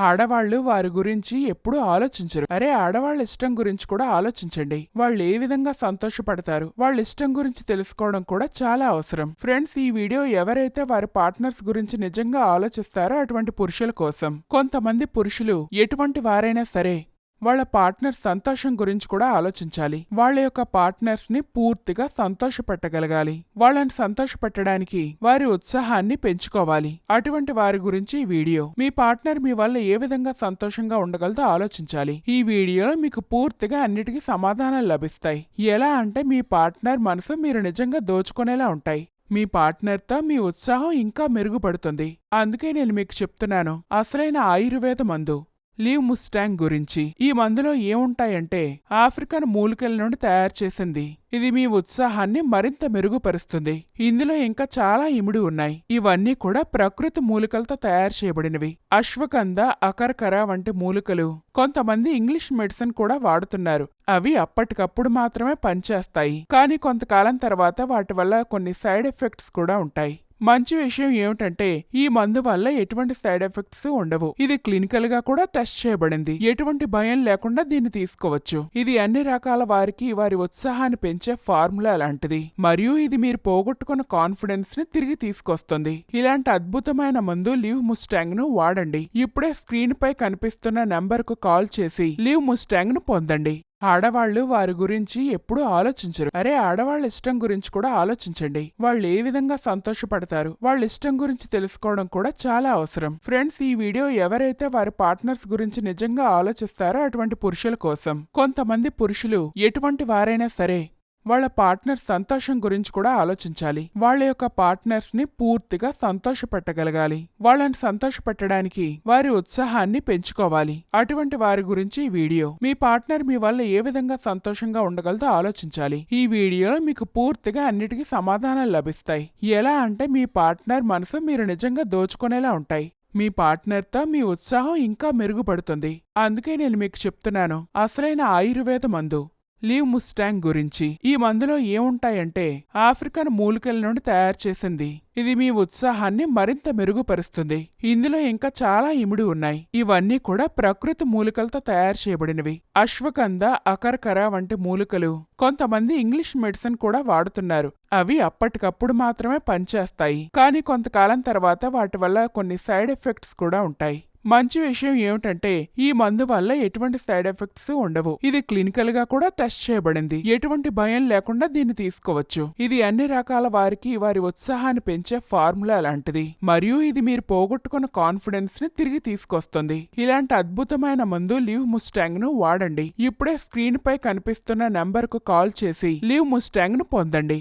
ఆడవాళ్ళు వారి గురించి ఎప్పుడూ ఆలోచించరు. అరే ఆడవాళ్ళ ఇష్టం గురించి కూడా ఆలోచించండి. వాళ్ళు ఏ విధంగా సంతోషపడతారు? వాళ్ళ ఇష్టం గురించి తెలుసుకోవడం కూడా చాలా అవసరం. ఫ్రెండ్స్ ఈ వీడియో ఎవరైతే వారి పార్ట్నర్స్ గురించి నిజంగా ఆలోచిస్తారో అటువంటి పురుషుల కోసం. కొంతమంది పురుషులు ఎటువంటి వారైనా సరే వాళ్ళ పార్ట్నర్ సంతోషం గురించి కూడా ఆలోచించాలి. వాళ్ళ యొక్క పార్ట్నర్స్ని పూర్తిగా సంతోషపెట్టగలగాలి. వాళ్ళని సంతోషపెట్టడానికి వారి ఉత్సాహాన్ని పెంచుకోవాలి. అటువంటి వారి గురించి ఈ వీడియో. మీ పార్ట్నర్ మీ వల్ల ఏ విధంగా సంతోషంగా ఉండగలదో ఆలోచించాలి. ఈ వీడియోలో మీకు పూర్తిగా అన్నిటికీ సమాధానాలు లభిస్తాయి. ఎలా అంటే మీ పార్ట్నర్ మనసు మీరు నిజంగా దోచుకునేలా ఉంటాయి. మీ పార్ట్నర్తో మీ ఉత్సాహం ఇంకా మెరుగుపడుతుంది. అందుకే నేను మీకు చెప్తున్నాను. అసలైన ఆయుర్వేద మందు. లీవ్ ముస్టాంగ్ గురించి. ఈ మందులో ఏముంటాయంటే ఆఫ్రికన్ మూలికల నుండి తయారు చేసింది. ఇది మీ ఉత్సాహాన్ని మరింత మెరుగుపరుస్తుంది. ఇందులో ఇంకా చాలా ఇముడి ఉన్నాయి. ఇవన్నీ కూడా ప్రకృతి మూలికలతో తయారు చేయబడినవి. అశ్వగంధ అకర్కర వంటి మూలికలు. కొంతమంది ఇంగ్లీష్ మెడిసిన్ కూడా వాడుతున్నారు. అవి అప్పటికప్పుడు మాత్రమే పనిచేస్తాయి. కానీ కొంతకాలం తర్వాత వాటి వల్ల కొన్ని సైడ్ ఎఫెక్ట్స్ కూడా ఉంటాయి. మంచి విషయం ఏమిటంటే ఈ మందు వల్ల ఎటువంటి సైడ్ ఎఫెక్ట్స్ ఉండవు. ఇది క్లినికల్గా కూడా టెస్ట్ చేయబడింది. ఎటువంటి భయం లేకుండా దీన్ని తీసుకోవచ్చు. ఇది అన్ని రకాల వారికి వారి ఉత్సాహాన్ని పెంచే ఫార్ములా లాంటిది. మరియు ఇది మీరు పోగొట్టుకున్న కాన్ఫిడెన్స్ని తిరిగి తీసుకొస్తుంది. ఇలాంటి అద్భుతమైన మందు లీవ్ ముస్టాంగ్ను వాడండి. ఇప్పుడే స్క్రీన్ పై కనిపిస్తున్న నంబర్కు కాల్ చేసి లీవ్ ముస్టాంగ్ను పొందండి. ఆడవాళ్ళు వారి గురించి ఎప్పుడూ ఆలోచించరు. అరే ఆడవాళ్ళ ఇష్టం గురించి కూడా ఆలోచించండి. వాళ్ళు ఏ విధంగా సంతోషపడతారు? వాళ్ళ ఇష్టం గురించి తెలుసుకోవడం కూడా చాలా అవసరం. ఫ్రెండ్స్ ఈ వీడియో ఎవరైతే వారి పార్ట్నర్స్ గురించి నిజంగా ఆలోచిస్తారో అటువంటి పురుషుల కోసం. కొంతమంది పురుషులు ఎటువంటి వారైనా సరే వాళ్ళ పార్ట్నర్ సంతోషం గురించి కూడా ఆలోచించాలి. వాళ్ళ యొక్క పార్ట్నర్స్ని పూర్తిగా సంతోషపెట్టగలగాలి. వాళ్ళని సంతోషపెట్టడానికి వారి ఉత్సాహాన్ని పెంచుకోవాలి. అటువంటి వారి గురించి ఈ వీడియో. మీ పార్ట్నర్ మీ వల్ల ఏ విధంగా సంతోషంగా ఉండగలదో ఆలోచించాలి. ఈ వీడియోలో మీకు పూర్తిగా అన్నిటికీ సమాధానాలు లభిస్తాయి. ఎలా అంటే మీ పార్ట్నర్ మనసు మీరు నిజంగా దోచుకునేలా ఉంటాయి. మీ పార్ట్నర్తో మీ ఉత్సాహం ఇంకా మెరుగుపడుతుంది. అందుకే నేను మీకు చెప్తున్నాను. అసలైన ఆయుర్వేద మందు. లీవ్ ముస్టాంగ్ గురించి. ఈ మందులో ఏముంటాయంటే ఆఫ్రికన్ మూలికల నుండి తయారు చేసింది. ఇది మీ ఉత్సాహాన్ని మరింత మెరుగుపరుస్తుంది. ఇందులో ఇంకా చాలా ఇమిడి ఉన్నాయి. ఇవన్నీ కూడా ప్రకృతి మూలికలతో తయారు చేయబడినవి. అశ్వగంధ అకర్కర వంటి మూలికలు. కొంతమంది ఇంగ్లీష్ మెడిసిన్ కూడా వాడుతున్నారు. అవి అప్పటికప్పుడు మాత్రమే పనిచేస్తాయి. కానీ కొంతకాలం తర్వాత వాటి వల్ల కొన్ని సైడ్ ఎఫెక్ట్స్ కూడా ఉంటాయి. మంచి విషయం ఏమిటంటే ఈ మందు వల్ల ఎటువంటి సైడ్ ఎఫెక్ట్స్ ఉండవు. ఇది క్లినికల్గా కూడా టెస్ట్ చేయబడింది. ఎటువంటి భయం లేకుండా దీన్ని తీసుకోవచ్చు. ఇది అన్ని రకాల వారికి వారి ఉత్సాహాన్ని పెంచే ఫార్ములా లాంటిది. మరియు ఇది మీరు పోగొట్టుకున్న కాన్ఫిడెన్స్ని తిరిగి తీసుకొస్తుంది. ఇలాంటి అద్భుతమైన మందు లీవ్ ముస్టాంగ్ను వాడండి. ఇప్పుడే స్క్రీన్ పై కనిపిస్తున్న నంబర్కు కాల్ చేసి లీవ్ ముస్టాంగ్ను పొందండి.